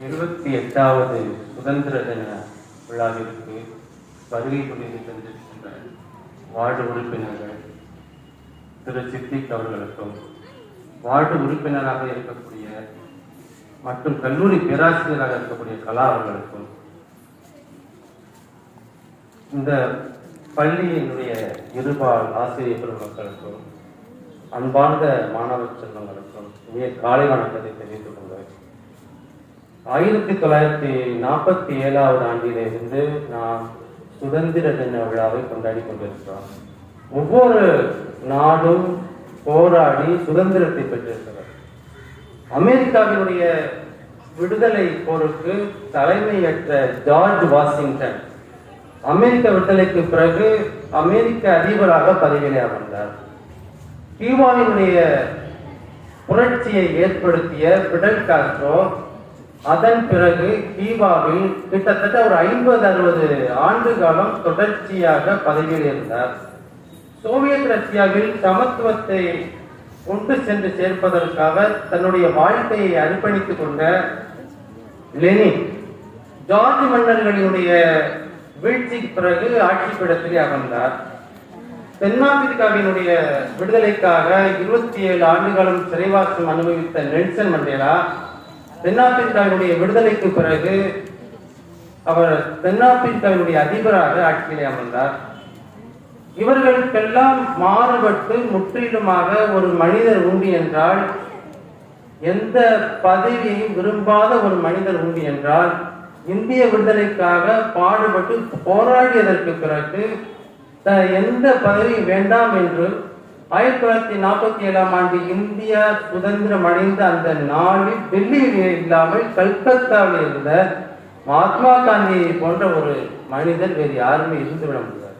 இருபத்தி எட்டாவது சுதந்திர தின விழாவிற்கு வருகை புரிந்து சென்றிருக்கின்ற வார்டு உறுப்பினர்கள் திரு சித்திக் அவர்களுக்கும் வார்டு உறுப்பினராக இருக்கக்கூடிய மற்றும் கல்லூரி பேராசிரியராக இருக்கக்கூடிய கலா அவர்களுக்கும் இந்த பள்ளியினுடைய இருபால் ஆசிரியர் பெருமக்களுக்கும் அன்பார்ந்த மாணவ செல்வங்களுக்கும் இனிய காலை வணக்கத்தை தெரிவித்துக் கொள்கிறேன். ஆயிரத்தி தொள்ளாயிரத்தி நாற்பத்தி ஏழாவது ஆண்டிலிருந்து நாம் சுதந்திர தின விழாவை கொண்டாடி கொண்டிருக்கிறோம். ஒவ்வொரு நாடும் போராடி சுதந்திரத்தை பெற்றிருக்கிறது. அமெரிக்காவினுடைய விடுதலை போருக்கு தலைமையற்ற ஜார்ஜ் வாஷிங்டன் அமெரிக்க விடுதலைக்கு பிறகு அமெரிக்க அதிபராக பதவியிலே அமர்ந்தார். கியூபாவினுடைய புரட்சியை ஏற்படுத்திய பிடல் காஸ்ட்ரோ அதன் பிறகு தீபாவில் கிட்டத்தட்ட ஒரு ஐம்பது அறுபது ஆண்டு காலம் தொடர்ச்சியாக பதவியில் இருந்தார் சோவியத் ரஷ்யாவில் சமத்துவத்தை கொண்டு சென்று சேர்ப்பதற்காக தன்னுடைய வாழ்க்கையை அர்ப்பணித்துக் கொண்ட லெனின் ஜார்ஜ் மன்னர்களினுடைய வீழ்ச்சிக்கு பிறகு ஆட்சி பீடத்தில் அமர்ந்தார். தென்னாப்பிரிக்காவினுடைய விடுதலைக்காக இருபத்தி ஏழு ஆண்டுகாலம் சிறைவாசம் அனுபவித்த நெல்சன் மண்டேலா தென்னாப்பிரிக்காவினுடைய விடுதலைக்கு பிறகு அவர் தென்னாப்பிரிக்காவினுடைய அதிபராக ஆட்சியிலே அமர்ந்தார். இவர்களுக்கெல்லாம் மாறுபட்டு முற்றிலுமாக ஒரு மனிதர் உண்டு என்றால் எந்த பதவியையும் விரும்பாத ஒரு மனிதர் உண்டு என்றால் இந்திய விடுதலைக்காக பாடுபட்டு போராடியதற்கு பிறகு எந்த பதவி வேண்டாம் என்று ஆயிரத்தி தொள்ளாயிரத்தி நாற்பத்தி ஏழாம் ஆண்டு இந்தியா சுதந்திரம் அடைந்த அந்த நாளில் டெல்லியில் இல்லாமல் கல்கத்தாவில் இருந்த மகாத்மா காந்தியை போன்ற ஒரு மனிதர் வேறு யாருமே இருந்துவிட முடியாது.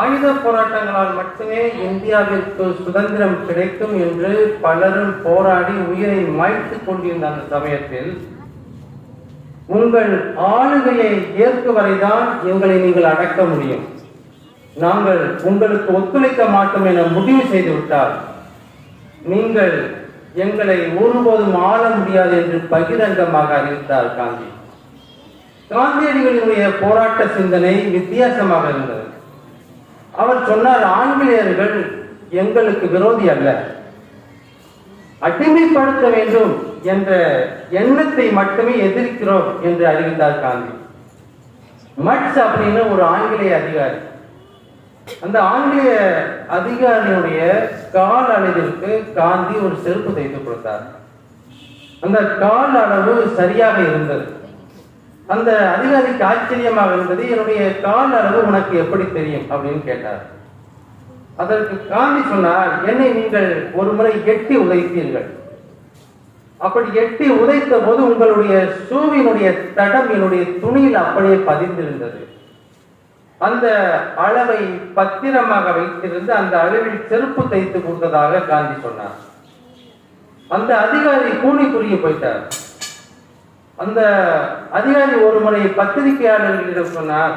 ஆயுத போராட்டங்களால் மட்டுமே இந்தியாவிற்கு சுதந்திரம் கிடைக்கும் என்று பலரும் போராடி உயிரை மாய்த்துக் கொண்டிருந்த அந்த சமயத்தில் உங்கள் ஆளுகையை ஏற்கும் வரைதான் எங்களை நீங்கள் அடக்க முடியும். நாங்கள் உங்களுக்கு ஒத்துழைக்க மாட்டோம் என முடிவு செய்துவிட்டால் நீங்கள் எங்களை ஒருபோதும் ஆள முடியாது என்று பகிரங்கமாக அறிவித்தார் காந்தி. காந்தியடிகளினுடைய போராட்ட சிந்தனை வித்தியாசமாக இருந்தது. அவர் சொன்னார் ஆங்கிலேயர்கள் எங்களுக்கு விரோதி அல்ல. அடிமைப்படுத்த வேண்டும் என்ற எண்ணத்தை மட்டுமே எதிர்க்கிறோம் என்று அறிவித்தார் காந்தி. மட்ஸ் அப்படின்னு ஒரு ஆங்கிலேய அதிகாரி. அந்த ஆங்கிலேய அதிகாரியுடைய கால் அளவிற்கு காந்தி ஒரு செருப்பு தைத்து கொடுத்தார். அந்த கால் அளவு சரியாக இருந்தது. அந்த அதிகாரிக்கு ஆச்சரியமாக இருந்தது என்னுடைய கால் அளவு உனக்கு எப்படி தெரியும்? அப்படின்னு கேட்டார். அதற்கு காந்தி சொன்னார் என்னை நீங்கள் ஒரு முறை எட்டி உதைத்தீர்கள். அப்படி எட்டி உதைத்த போது உங்களுடைய ஷூவினுடைய தடம் என்னுடைய துணியில் அப்படியே பதிந்திருந்தது. அந்த அளவை பத்திரமாக வைத்திருந்து அந்த அளவில் செருப்பு தைத்து கொடுத்ததாக காந்தி சொன்னார். அந்த அதிகாரி கூலி புரிய போயிட்டார். அந்த அதிகாரி ஒரு முறை பத்திரிகையாளர்களிடம் சொன்னார்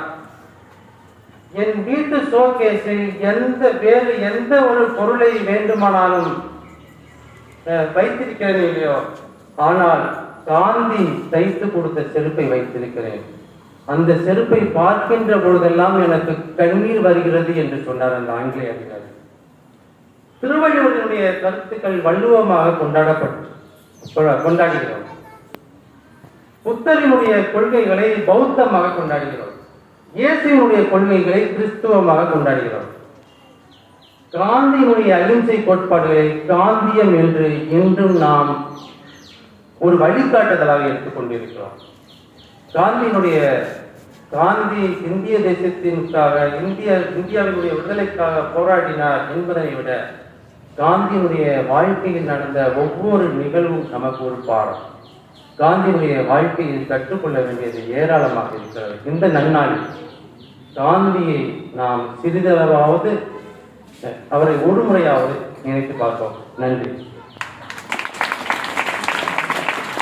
என் வீட்டு ஷோகேஸில் எந்த வேறு எந்த ஒரு பொருளை வேண்டுமானாலும் வைத்திருக்கிறேன் இல்லையோ? ஆனால் காந்தி தைத்து கொடுத்த செருப்பை வைத்திருக்கிறேன். அந்த செருப்பை பார்க்கின்ற பொழுதெல்லாம் எனக்கு கண்ணீர் வருகிறது என்று சொன்னார் அந்த ஆங்கிலேய அதிகாரி. திருவள்ளுவருடைய கருத்துக்கள் வள்ளுவமாக கொண்டாடப்பட்டு கொண்டாடுகிறோம். புத்தரினுடைய கொள்கைகளை பௌத்தமாக கொண்டாடுகிறோம். இயேசுனுடைய கொள்கைகளை கிறிஸ்துவமாக கொண்டாடுகிறோம். காந்தியினுடைய அகிம்சை கோட்பாடுகளை காந்தியம் என்று இன்றும் நாம் ஒரு வழிகாட்டுதலாக எடுத்துக்கொண்டிருக்கிறோம் காந்தியினுடைய காந்தி இந்திய தேசத்திற்காக இந்திய இந்தியாவினுடைய விடுதலைக்காக போராடினார் என்பதை விட காந்தியினுடைய வாழ்க்கையில் நடந்த ஒவ்வொரு நிகழ்வும் நமக்கு ஒரு பாடம். காந்தியினுடைய வாழ்க்கையில் கற்றுக்கொள்ள வேண்டியது ஏராளமாக இருக்கிறது. இந்த நன்னாளில் காந்தியை நாம் சிறிதளவாவது அவரை ஒரு முறையாவது நினைத்து பார்ப்போம். நன்றி.